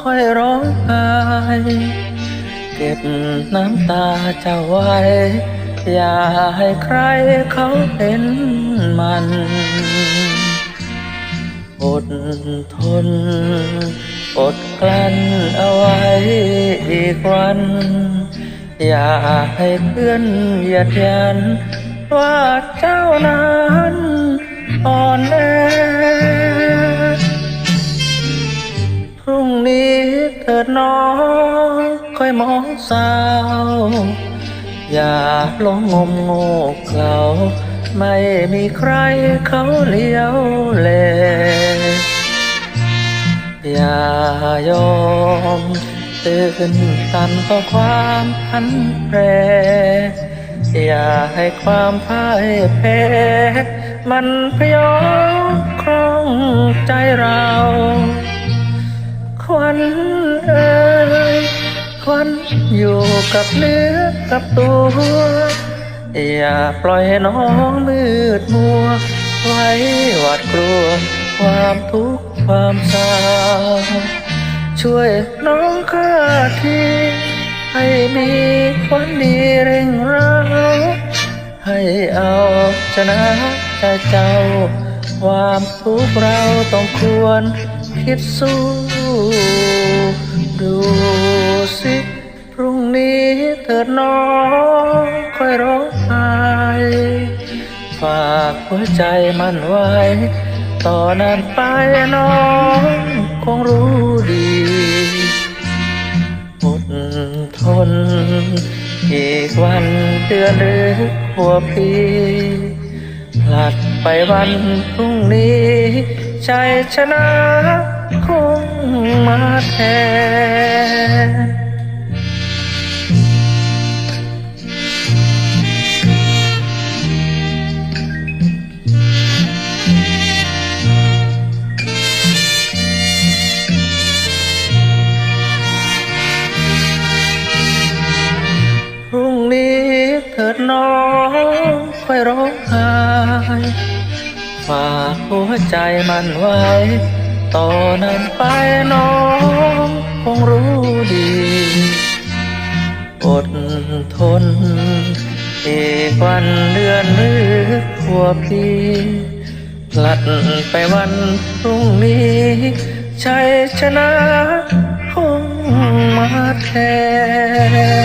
ค่อยร้องไห้เก็บน้ำตาเจ้าไว้ อย่าให้ใครเขาเห็นมันอดทน อดกลั้นเอาไว้อีกวัน อย่าให้เพื่อนเหยียดยัน ว่าเจ้านั้นอ่อนแอ น้องค่อยมองสาว อย่าลงงมโง่เขลาไม่มีใครเขาเลี้ยวแลอย่ายอมตื่นตันต่อความพันแปร อย่าให้ความพ่ายแพ้มันพยอง วันอยู่กับเนื้อกับตัว อย่าปล่อยให้น้องมืดมัว ไว้หวาดกลัว ความทุกข์ความเศร้าช่วยน้องข้าทีให้มีคนดีเร่งเราให้เอาชนะใจเจ้า ความทุกข์เราต้องควรคิดสู้ ดูสิ พรุ่งนี้เถิดน้องค่อยร้องไห้ฝากหัวใจมันไว้ ต่อนนั้นไปน้องคงรู้ดีอดทน อีกวันเดือนหรือหัวปีพลัดไปวันพรุ่งนี้ชัยชนะ มาแทนพรุ่งนี้เถิดน้องค่อยร้องไห้ฝากหัวใจมันไว้ ต่อนนั้นไปน้องคงรู้ดี อดทนอีกวันเดือนหรือขัวพีพลัดไปวันพรุ่งนี้ชัยชนะคงมาแทน